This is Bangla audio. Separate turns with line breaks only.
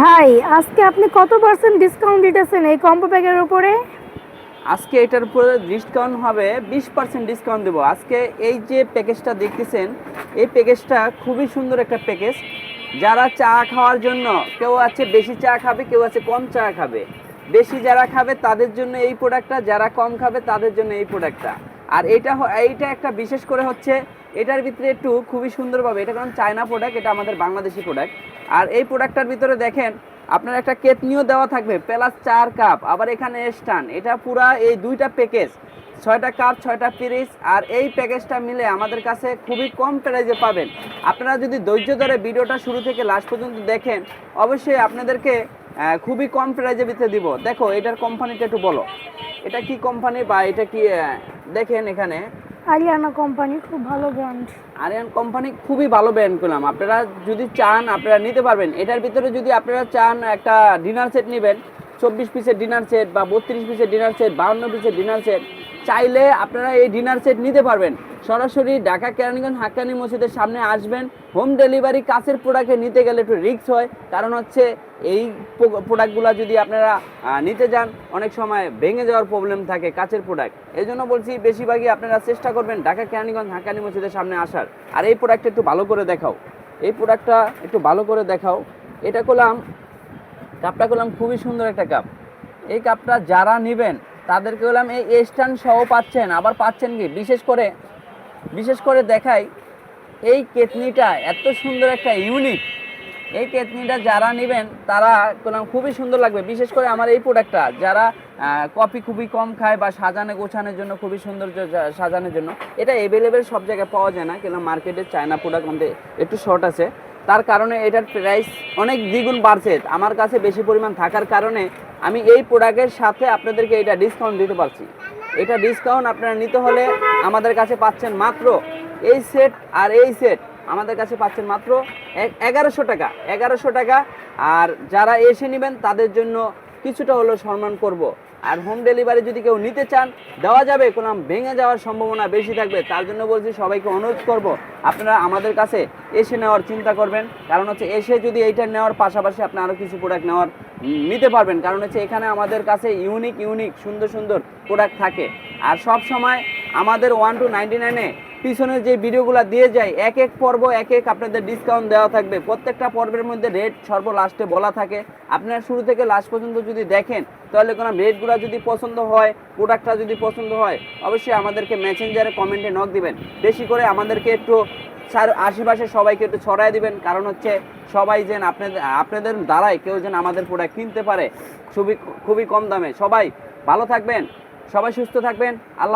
ভাই, আজকে আপনি কত পার্সেন্ট ডিসকাউন্ট দিতেছেন এই কম্বো প্যাকের উপরে?
আজকে এটার উপরে ডিসকাউন্ট হবে বিশ পার্সেন্ট ডিসকাউন্ট দেবো। আজকে এই যে প্যাকেজটা দেখতেছেন, এই প্যাকেজটা খুবই সুন্দর একটা প্যাকেজ যারা চা খাওয়ার জন্য, কেউ আছে বেশি চা খাবে, কেউ আছে কম চা খাবে। বেশি যারা খাবে তাদের জন্য এই প্রোডাক্টটা যারা কম খাবে তাদের জন্য এই প্রোডাক্টটা আর এটা এইটা একটা বিশেষ করে হচ্ছে, এটার ভিতরে একটু খুবই সুন্দরভাবে, এটা কারণ চায়না প্রোডাক্ট এটা আমাদের বাংলাদেশি প্রোডাক্ট আর এই প্রোডাক্টটার ভিতরে দেখেন, আপনার একটা কেতনিও দেওয়া থাকবে, প্লাস চার কাপ, আবার এখানে স্টান, এটা পুরা এই দুইটা প্যাকেজ ছয়টা কাপ, ছয়টা পিরিস আর এই প্যাকেজটা মিলে আমাদের কাছে খুবই কম প্রাইজে পাবেন। আপনারা যদি ধৈর্য ধরে ভিডিওটা শুরু থেকে লাস্ট পর্যন্ত দেখেন, অবশ্যই আপনাদেরকে খুবই কম প্রাইজে দিতে দিব। দেখো, এটার কোম্পানিটা একটু বলো। এটা কি কোম্পানি বা এটা কি দেখেন এখানে
আরিয়ানা কোম্পানি খুব ভালো ব্র্যান্ড
আরিয়ান কোম্পানি খুবই ভালো ব্র্যান্ড করলাম আপনারা যদি চান আপনারা নিতে পারবেন। এটার ভিতরে যদি আপনারা চান একটা ডিনার সেট নেবেন চব্বিশ পিসের ডিনার সেট বা বত্রিশ পিসের ডিনার সেট বাউন্ন পিসের ডিনার সেট চাইলে আপনারা এই ডিনার সেট নিতে পারবেন। সরাসরি ঢাকা কেরানীগঞ্জ হাক্কানি মসজিদের সামনে আসবেন। হোম ডেলিভারি কাছের প্রোডাক্টে নিতে গেলে একটু রিস্ক হয়। কারণ হচ্ছে এই প্রোডাক্টগুলো যদি আপনারা নিতে যান, অনেক সময় ভেঙে যাওয়ার প্রবলেম থাকে কাছের প্রোডাক্ট এই জন্য বলছি বেশিরভাগই আপনারা চেষ্টা করবেন ঢাকা কেরানীগঞ্জ হাক্কানি মসজিদের সামনে আসার। আর এই প্রোডাক্টটা একটু ভালো করে দেখাও। এই প্রোডাক্টটা একটু ভালো করে দেখাও। এটা করলাম কাপটা করলাম খুবই সুন্দর একটা কাপ এই কাপটা যারা নেবেন তাদেরকে বললাম, এই স্ট্যান্ড সহ পাচ্ছেন, আবার পাচ্ছেন কি? বিশেষ করে বিশেষ করে দেখাই, এই কেতনিটা এত সুন্দর একটা ইউনিক। এই কেতনিটা যারা নেবেন, তারা খুবই সুন্দর লাগবে। বিশেষ করে আমার এই প্রোডাক্টটা যারা কফি খুবই কম খায় বা সাজানো গোছানোর জন্য, খুবই সুন্দর সাজানোর জন্য, এটা অ্যাভেলেবেল সব জায়গায় পাওয়া যায় না। কেন মার্কেটে চায়না প্রোডাক্ট আমাদের একটু শর্ট আছে। তার কারণে এটার প্রাইস অনেক দ্বিগুণ বাড়ছে। আমার কাছে বেশি পরিমাণ থাকার কারণে আমি এই প্রোডাক্টের সাথে আপনাদেরকে এটা ডিসকাউন্ট দিতে পারছি। এটা ডিসকাউন্ট আপনারা নিতে হলে আমাদের কাছে পাচ্ছেন মাত্র এই সেট আর এই সেট আমাদের কাছে পাচ্ছেন মাত্র এগারোশো টাকা। এগারোশো টাকা। আর যারা এসে নেবেন তাদের জন্য কিছুটা হলেও সম্মান করব। আর হোম ডেলিভারি যদি কেউ নিতে চান, দেওয়া যাবে কোনো ভেঙে যাওয়ার সম্ভাবনা বেশি থাকবে। তার জন্য বলছি, সবাইকে অনুরোধ করব, আপনারা আমাদের কাছে এসে নেওয়ার চিন্তা করবেন। কারণ হচ্ছে, এসে যদি এইটা নেওয়ার পাশাপাশি আপনি আরও কিছু প্রোডাক্ট নেওয়ার নিতে পারবেন। কারণ হচ্ছে, এখানে আমাদের কাছে ইউনিক ইউনিক সুন্দর সুন্দর প্রোডাক্ট থাকে। আর সব সময় আমাদের ওয়ান টু নাইনটি নাইনে পিছনে যে ভিডিওগুলো দিয়ে যায় এক এক পর্ব, এক এক আপনাদের ডিসকাউন্ট দেওয়া থাকবে। প্রত্যেকটা পর্বের মধ্যে রেট সর্ব লাস্টে বলা থাকে। আপনারা শুরু থেকে লাস্ট পর্যন্ত যদি দেখেন, তাহলে কোনো রেটগুলো যদি পছন্দ হয় প্রোডাক্টটা যদি পছন্দ হয়, অবশ্যই আমাদেরকে মেসেঞ্জারে কমেন্টে নক দিবেন। বেশি করে আমাদেরকে একটু আশেপাশে সবাইকে একটু ছড়াই দিবেন। কারণ হচ্ছে সবাই যেন আপনাদের আপনাদের দ্বারাই কেউ যেন আমাদের প্রোডাক্ট কিনতে পারে। খুবই খুবই কম দামে। সবাই ভালো থাকবেন, সবাই সুস্থ থাকবেন। আল্লাহ